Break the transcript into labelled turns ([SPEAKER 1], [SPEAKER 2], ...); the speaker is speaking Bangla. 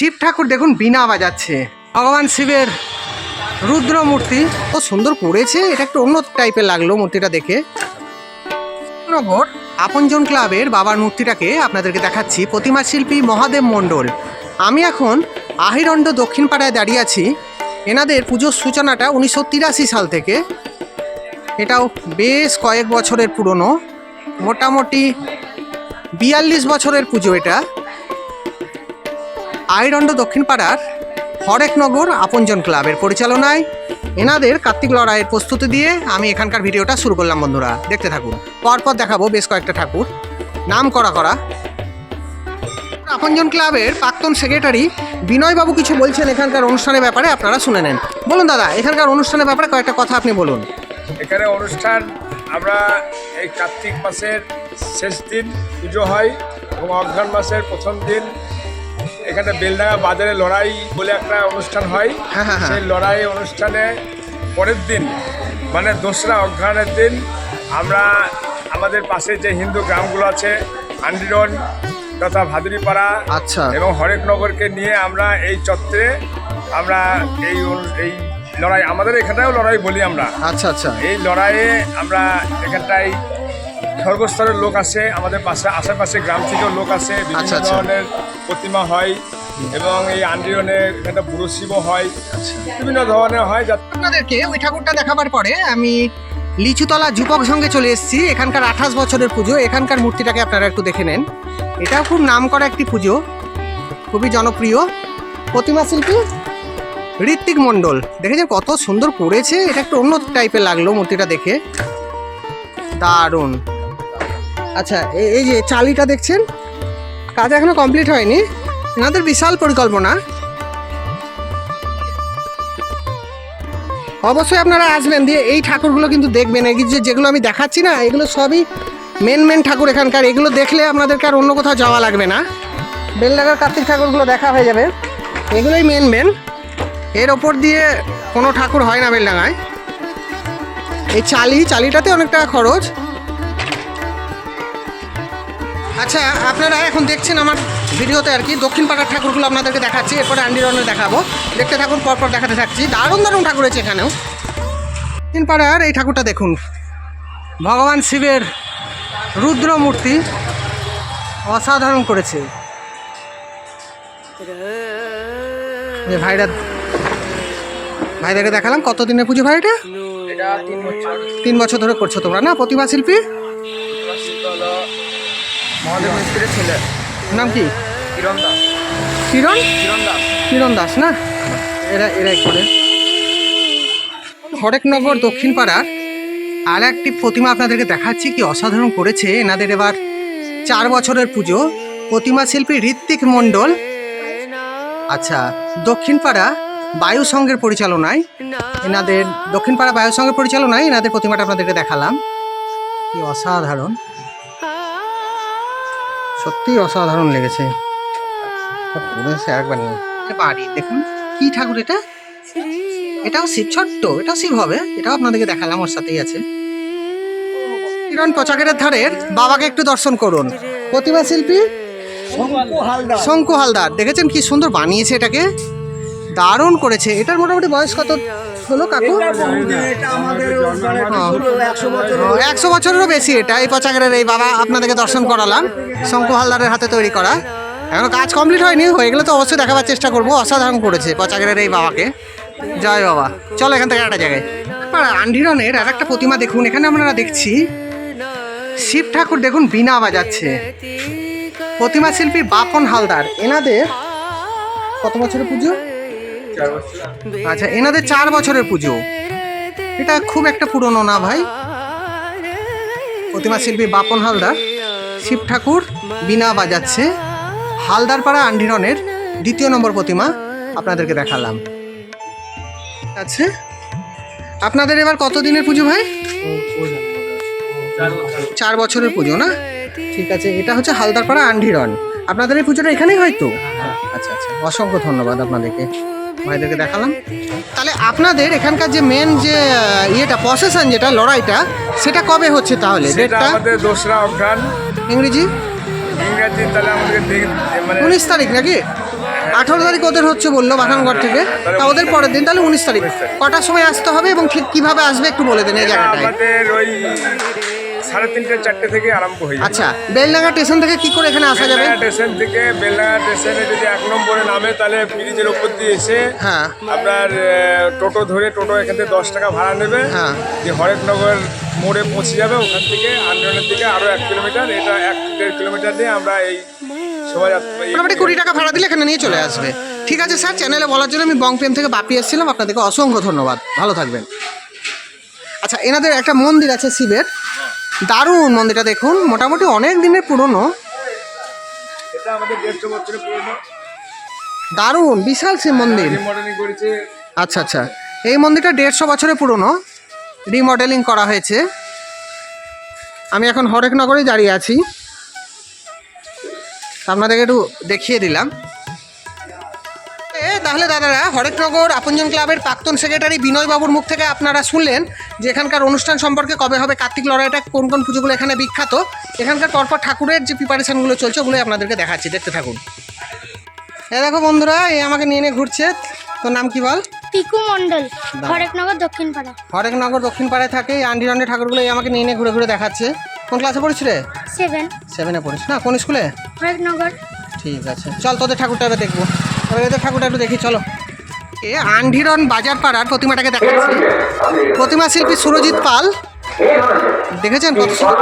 [SPEAKER 1] শিব ঠাকুর দেখুন বিনা বাজাচ্ছে। ভগবান শিবের রুদ্র মূর্তি ও সুন্দর করেছে এটা একটু অন্য টাইপের লাগল মূর্তিটা দেখে। নগর আপনজন ক্লাবের বাবার মূর্তিটাকে আপনাদেরকে দেখাচ্ছি, প্রতিমা শিল্পী মহাদেব মণ্ডল। আমি এখন আহিরণ্ড দক্ষিণ পাড়ায় দাঁড়িয়ে আছি। এনাদের পুজোর সূচনাটা উনিশশো তিরাশি সাল থেকে। এটাও বেশ কয়েক বছরের পুরনো। মোটামুটি বিয়াল্লিশ বছরের পুজো এটা। আইরন্ড দক্ষিণ পাড়ার হরেকনগর আপনজন ক্লাবের পরিচালনায়। এনাদের কার্তিক লড়াইয়ের প্রস্তুতি দিয়ে আমি এখানকার ভিডিওটা শুরু করলাম বন্ধুরা। দেখতে থাকুন। পরপর দেখাবো বেশ কয়েকটা ঠাকুর। নাম করা করা। আপনজন ক্লাবের প্রাক্তন সেক্রেটারি বিনয়বাবু কিছু বলছেন এখানকার অনুষ্ঠানের ব্যাপারে, আপনারা শুনে নেন। বলুন দাদা, এখানকার অনুষ্ঠানের ব্যাপারে কয়েকটা কথা আপনি বলুন।
[SPEAKER 2] এখানে অনুষ্ঠান, আমরা এই কার্তিক মাসের শেষ দিন পুজো হয় এবং অঘ্রাণ মাসের প্রথম দিন এখানে বেলডাঙ্গা বাজারে লড়াই বলে একটা অনুষ্ঠান হয়।
[SPEAKER 1] হ্যাঁ, হ্যাঁ, হ্যাঁ।
[SPEAKER 2] সেই লড়াই অনুষ্ঠানে পরের দিন মানে দোসরা অঘ্রাণের দিন আমরা আমাদের পাশে যে হিন্দু গ্রামগুলো আছে আন্ডিরন তথা ভাদুরিপাড়া
[SPEAKER 1] আচ্ছা।
[SPEAKER 2] এবং হরেকনগরকে নিয়ে আমরা এই চত্বরে আমরা এই এই লড়াই আমাদের এখানটাও লড়াই বলি আমরা।
[SPEAKER 1] আচ্ছা আচ্ছা।
[SPEAKER 2] এই লড়াইয়ে আমরা এখানটায় সর্বস্তরের লোক আসে আমাদের পাশে আশেপাশে গ্রাম থেকেও লোক আসে বিভিন্ন
[SPEAKER 1] আচ্ছা, আচ্ছা।
[SPEAKER 2] ধরনের প্রতিমা হয় এবং এই এখানটা বুড়ো শিবও হয় বিভিন্ন ধরনের হয় যাতে
[SPEAKER 1] আপনাদেরকে ওই ঠাকুরটা দেখাবার পরে আমি লিচুতলা যুবক সঙ্গে চলে এসেছি এখানকার আঠাশ বছরের পুজো এখানকার মূর্তিটাকে আপনারা একটু দেখে নেন। এটাও খুব নাম করা একটি পুজো খুবই জনপ্রিয়। প্রতিমা শিল্পী ঋত্বিক মণ্ডল। দেখেছেন কত সুন্দর করেছে এটা একটু অন্য টাইপের লাগল মূর্তিটা দেখে। দারুণ। আচ্ছা এই যে চালিটা দেখছেন? কাজ এখনও কমপ্লিট হয়নি। এনাদের বিশাল পরিকল্পনা। অবশ্যই আপনারা আসবেন দিয়ে এই ঠাকুরগুলো কিন্তু দেখবেন। এই যে যেগুলো আমি দেখাচ্ছি না, এগুলো সবই মেন মেন ঠাকুর এখানকার। এগুলো দেখলে আপনাদেরকে আর অন্য কোথাও যাওয়া লাগবে না। বেলডাঙ্গার কার্তিক ঠাকুরগুলো দেখা হয়ে যাবে। এগুলোই মেন মেন এর ওপর দিয়ে কোনো ঠাকুর হয় না বেলডাঙ্গায়। এই চালি, চালিটাতে অনেক টাকা খরচ। আচ্ছা আপনারা এখন দেখছেন আমার ভিডিওতে আর কি, দক্ষিণ পাড়ার ঠাকুরগুলো আপনাদেরকে দেখাচ্ছি, এরপরে আন্ডিরনে দেখাবো। দেখতে থাকুন, পরপর দেখাতে থাকছি। দারুণ দারুণ ঠাকুর আছে এখানেও। দক্ষিণ পাড়ার এই ঠাকুরটা দেখুন। ভগবান শিবের রুদ্র মূর্তি অসাধারণ করেছে। ভাইরা ভাইদেরকে দেখালাম কত দিনের পুজো ভাইটা? তিন বছর। ধরে করছ তোমরা না প্রতিভা শিল্পী?
[SPEAKER 2] মহাদেব মিস্ত্রির ছেলে।
[SPEAKER 1] নাম কি?
[SPEAKER 2] কিরণ দাস।
[SPEAKER 1] কিরণ?
[SPEAKER 2] কিরণ দাস।
[SPEAKER 1] কিরণ দাস না? এরা এরাই করে। হরেকনগর দক্ষিণ পাড়ার আর একটি প্রতিমা আপনাদেরকে দেখাচ্ছি কি অসাধারণ করেছে। এনাদের এবার চার বছরের পুজো। প্রতিমা শিল্পী ঋত্বিক মণ্ডল। আচ্ছা দক্ষিণ পাড়া বায়ু সংঘের পরিচালনায়, এনাদের দক্ষিণ পাড়া বায়ু সংঘের পরিচালনায় এনাদের প্রতিমাটা আপনাদেরকে দেখালাম। কি অসাধারণ। সত্যিই অসাধারণ লেগেছে। একবার নিয়ে। বাড়ি, দেখুন, কি ঠাকুর এটা? এটাও শিব, ছোট্ট, এটাও শিব হবে, এটাও আপনাদেরকে দেখালাম, ওর সাথেই আছে। কিরণ পচাকের ধারের বাবাকে একটু দর্শন করুন। প্রতিমা শিল্পী শঙ্কু হালদার, দেখেছেন কি সুন্দর বানিয়েছে এটাকে? দারুণ করেছে। এটার মোটামুটি বয়স কত? হলো কাকু? একশো বছরেরও বেশি এটা, এই পচাগরের এই বাবা আপনাদেরকে দর্শন করালাম। শঙ্কু হালদারের হাতে তৈরি করা। এখনও কাজ কমপ্লিট হয়নি, হয়ে গেলে তো অবশ্যই দেখাবার চেষ্টা করব। অসাধারণ করেছে পচাগরের এই বাবাকে। জয় বাবা। চলো এখান থেকে একটা জায়গায়। আন্ডিরনের আর একটা প্রতিমা দেখুন, এখানে আমরা দেখছি। শিব ঠাকুর দেখুন বিনা বাজাচ্ছে। প্রতিমা শিল্পী বাপন হালদার। এনাদের কত বছরের পুজো? আচ্ছা এনাদের চার বছরের পুজো। এটা খুব একটা পুরনো না ভাই। প্রতিমা শিল্পী বাপন হালদার, শিব ঠাকুর বিনা বাজাচ্ছে, হালদারপাড়া আন্ডিরনের দ্বিতীয় নম্বর প্রতিমা আপনাদেরকে দেখালাম। আছে। আপনাদের এবার কত দিনের পুজো ভাই? চার বছরের পুজো, না? ঠিক আছে, এটা হচ্ছে হালদারপাড়া আন্ডিরন। আপনাদের এই পুজোটা এখানেই হয়তো আচ্ছা আচ্ছা অসংখ্য ধন্যবাদ আপনাদেরকে। ভাইদেরকে দেখালাম। তাহলে আপনাদের এখানকার যে মেন যে ইয়েটা প্রসেশন যেটা লড়াইটা সেটা কবে হচ্ছে তাহলে? ডেটটা
[SPEAKER 2] আমাদের দোসরা অঘ্রাণ।
[SPEAKER 1] ইংরেজি?
[SPEAKER 2] ইংরাজি তাহলে আমাদের মানে
[SPEAKER 1] উনিশ তারিখ নাকি? আঠারো তারিখ ওদের হচ্ছে বলল বাথানগড় থেকে। তা ওদের পরের দিন তাহলে উনিশ তারিখ। কটার সময় আসতে হবে এবং ঠিক কীভাবে আসবে একটু বলে দেন এই জায়গাটায়।
[SPEAKER 2] আমাদের ওই সাড়ে তিনটে চারটে থেকে আরম্ভ হয়ে
[SPEAKER 1] আচ্ছা বেলডাঙ্গা স্টেশন থেকে কি করে এখানে আসা যাবে?
[SPEAKER 2] বেলডাঙ্গা স্টেশন থেকে বেলডাঙ্গা স্টেশনে যদি এক নম্বরে নামে তাহলে ব্রিজের উপর দিয়ে এসে
[SPEAKER 1] হ্যাঁ।
[SPEAKER 2] আপনার টোটো ধরে টোটো এখান থেকে দশ টাকা ভাড়া নেবে।
[SPEAKER 1] হ্যাঁ।
[SPEAKER 2] যে হরেকনগর মোড়ে পৌঁছে যাবে ওখান থেকে। আন্দোলনের দিকে আরও এক কিলোমিটার এটা এক দেড় কিলোমিটার দিয়ে আমরা এই-
[SPEAKER 1] মোটামুটি কুড়ি টাকা ভাড়া দিলে এখানে নিয়ে চলে আসবে। ঠিক আছে স্যার চ্যানেলে বলার জন্য আমি বংপ্রেম থেকে বাপি এসেছিলাম। আপনাদেরকে অসংখ্য ধন্যবাদ। ভালো থাকবেন। আচ্ছা এনাদের একটা মন্দির আছে শিবের। দারুণ মন্দিরটা দেখুন। মোটামুটি অনেক দিনের পুরনো। দারুণ বিশাল শিব মন্দির। আচ্ছা আচ্ছা। এই মন্দিরটা দেড়শো বছরের পুরনো। রিমডেলিং করা হয়েছে। আমি এখন হরেকনগরে দাঁড়িয়ে আছি। আপনাদেরকে একটু দেখিয়ে দিলাম। তাহলে দাদারা হরেকনগর আপনজন ক্লাবের প্রাক্তন সেক্রেটারি বিনয়বাবুর মুখ থেকে আপনারা শুনলেন যে এখানকার অনুষ্ঠান সম্পর্কে কবে হবে কার্তিক লড়াইটা কোন কোন পুজোগুলো এখানে বিখ্যাত। এখানকার পরপর ঠাকুরের যে প্রিপারেশনগুলো চলছে ওগুলোই আপনাদেরকে দেখাচ্ছি দেখতে থাকুন। এ দেখো বন্ধুরা এ আমাকে নিয়ে নিয়ে ঘুরছে। তোর নাম কি বল?
[SPEAKER 3] পিকু মন্ডল হরেকনগর দক্ষিণ পাড়া
[SPEAKER 1] হরেকনগর দক্ষিণ পাড়ায় থাকে এই আন্ডি রান্ডি ঠাকুরগুলো এই আমাকে নিয়ে নিয়ে ঘুরে ঘুরে দেখাচ্ছে। কোন ক্লাসে পড়িস রে?
[SPEAKER 3] সেভেন
[SPEAKER 1] সেভেনে পড়িস না? কোন স্কুলে?
[SPEAKER 3] হরেকনগর।
[SPEAKER 1] ঠিক আছে চল তোদের ঠাকুরটা এবার দেখব। এবার এদের ঠাকুরটা একটু দেখি, চলো। এ আন্ধিরন বাজার পাড়ার প্রতিমাটাকে দেখাচ্ছি। প্রতিমা শিল্পী সুরজিৎ পাল। দেখেছেন কত
[SPEAKER 4] সমান